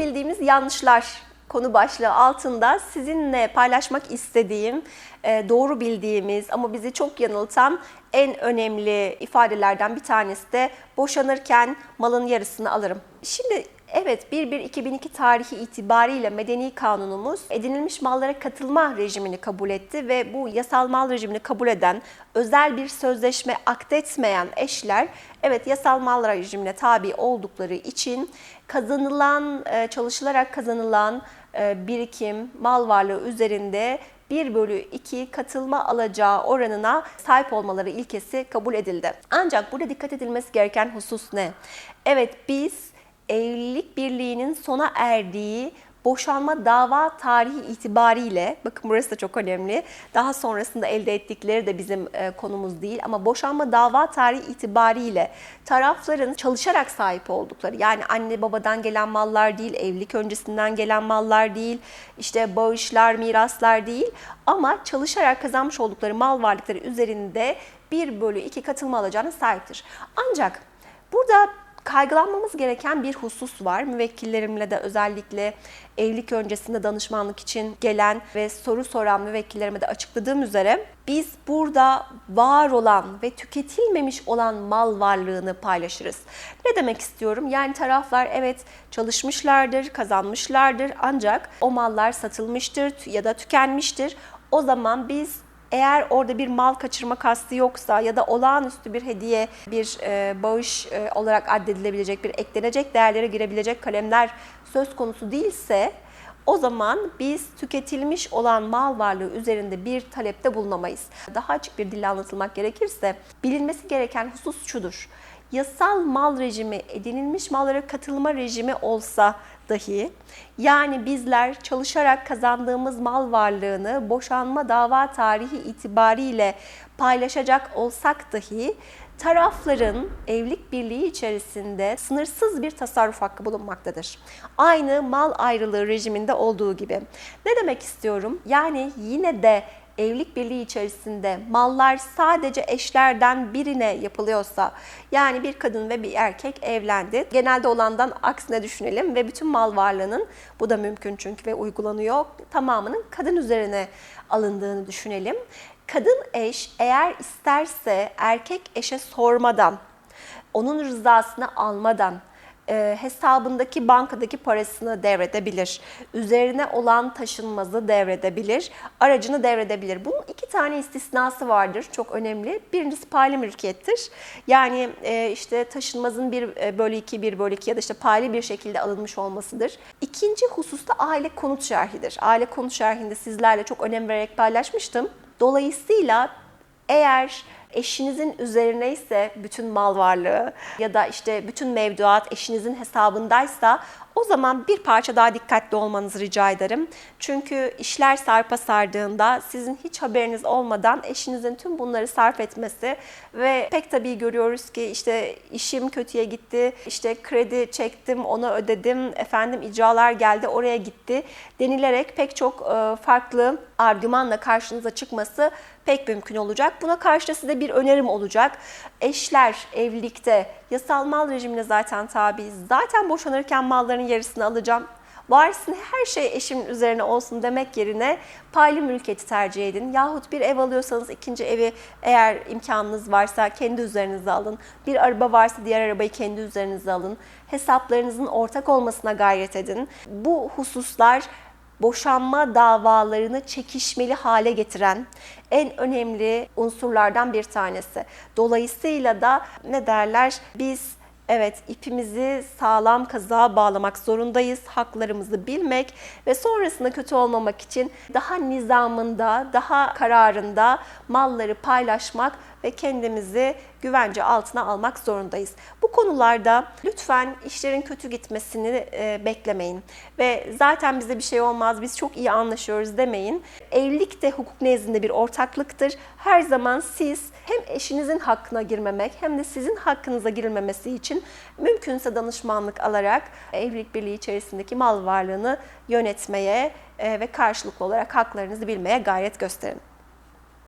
bildiğimiz yanlışlar konu başlığı altında sizinle paylaşmak istediğim, e, doğru bildiğimiz ama bizi çok yanıltan en önemli ifadelerden bir tanesi de boşanırken malın yarısını alırım. Şimdi Evet 1-1-2002 tarihi itibariyle medeni kanunumuz edinilmiş mallara katılma rejimini kabul etti ve bu yasal mal rejimini kabul eden özel bir sözleşme akdetmeyen eşler evet yasal mal rejimine tabi oldukları için kazanılan, e, çalışılarak kazanılan e, birikim, mal varlığı üzerinde 1 bölü 2 katılma alacağı oranına sahip olmaları ilkesi kabul edildi. Ancak burada dikkat edilmesi gereken husus ne? Evet biz evlilik birliğinin sona erdiği boşanma dava tarihi itibariyle, bakın burası da çok önemli, daha sonrasında elde ettikleri de bizim e, konumuz değil ama boşanma dava tarihi itibariyle tarafların çalışarak sahip oldukları, yani anne babadan gelen mallar değil, evlilik öncesinden gelen mallar değil, işte bağışlar, miraslar değil ama çalışarak kazanmış oldukları mal varlıkları üzerinde 1 bölü 2 katılma alacağına sahiptir. Ancak burada kaygılanmamız gereken bir husus var. Müvekkillerimle de özellikle evlilik öncesinde danışmanlık için gelen ve soru soran müvekkillerime de açıkladığım üzere biz burada var olan ve tüketilmemiş olan mal varlığını paylaşırız. Ne demek istiyorum? Yani taraflar evet çalışmışlardır, kazanmışlardır ancak o mallar satılmıştır ya da tükenmiştir. O zaman biz eğer orada bir mal kaçırma kastı yoksa ya da olağanüstü bir hediye, bir e, bağış e, olarak addedilebilecek, bir eklenecek değerlere girebilecek kalemler söz konusu değilse o zaman biz tüketilmiş olan mal varlığı üzerinde bir talepte bulunamayız. Daha açık bir dille anlatılmak gerekirse bilinmesi gereken husus şudur. Yasal mal rejimi edinilmiş mallara katılma rejimi olsa dahi yani bizler çalışarak kazandığımız mal varlığını boşanma dava tarihi itibariyle paylaşacak olsak dahi tarafların evlilik birliği içerisinde sınırsız bir tasarruf hakkı bulunmaktadır. Aynı mal ayrılığı rejiminde olduğu gibi. Ne demek istiyorum? Yani yine de evlilik birliği içerisinde mallar sadece eşlerden birine yapılıyorsa yani bir kadın ve bir erkek evlendi. Genelde olandan aksine düşünelim ve bütün mal varlığının bu da mümkün çünkü ve uygulanıyor tamamının kadın üzerine alındığını düşünelim. Kadın eş eğer isterse erkek eşe sormadan, onun rızasını almadan e, hesabındaki bankadaki parasını devredebilir. Üzerine olan taşınmazı devredebilir. Aracını devredebilir. Bunun iki tane istisnası vardır. Çok önemli. Birincisi paylı mülkiyettir. Yani e, işte taşınmazın bir e, bölü iki, bir bölü iki ya da işte paylı bir şekilde alınmış olmasıdır. İkinci hususta aile konut şerhidir. Aile konut şerhinde sizlerle çok önem vererek paylaşmıştım. Dolayısıyla eğer eşinizin üzerine ise bütün mal varlığı ya da işte bütün mevduat eşinizin hesabındaysa o zaman bir parça daha dikkatli olmanızı rica ederim. Çünkü işler sarpa sardığında sizin hiç haberiniz olmadan eşinizin tüm bunları sarf etmesi ve pek tabii görüyoruz ki işte işim kötüye gitti, işte kredi çektim, onu ödedim, efendim icralar geldi, oraya gitti denilerek pek çok e, farklı argümanla karşınıza çıkması pek mümkün olacak. Buna karşı da size bir önerim olacak. Eşler evlilikte yasal mal rejimine zaten tabiiz. Zaten boşanırken malların yarısını alacağım. Varsın her şey eşimin üzerine olsun demek yerine paylı mülkiyeti tercih edin. Yahut bir ev alıyorsanız ikinci evi eğer imkanınız varsa kendi üzerinize alın. Bir araba varsa diğer arabayı kendi üzerinize alın. Hesaplarınızın ortak olmasına gayret edin. Bu hususlar boşanma davalarını çekişmeli hale getiren en önemli unsurlardan bir tanesi. Dolayısıyla da ne derler? Biz Evet, ipimizi sağlam kazığa bağlamak zorundayız. Haklarımızı bilmek ve sonrasında kötü olmamak için daha nizamında, daha kararında malları paylaşmak ve kendimizi güvence altına almak zorundayız. Bu konularda lütfen işlerin kötü gitmesini e, beklemeyin ve zaten bize bir şey olmaz, biz çok iyi anlaşıyoruz demeyin. Evlilik de hukuk nezdinde bir ortaklıktır. Her zaman siz hem eşinizin hakkına girmemek hem de sizin hakkınıza girilmemesi için mümkünse danışmanlık alarak evlilik birliği içerisindeki mal varlığını yönetmeye e, ve karşılıklı olarak haklarınızı bilmeye gayret gösterin.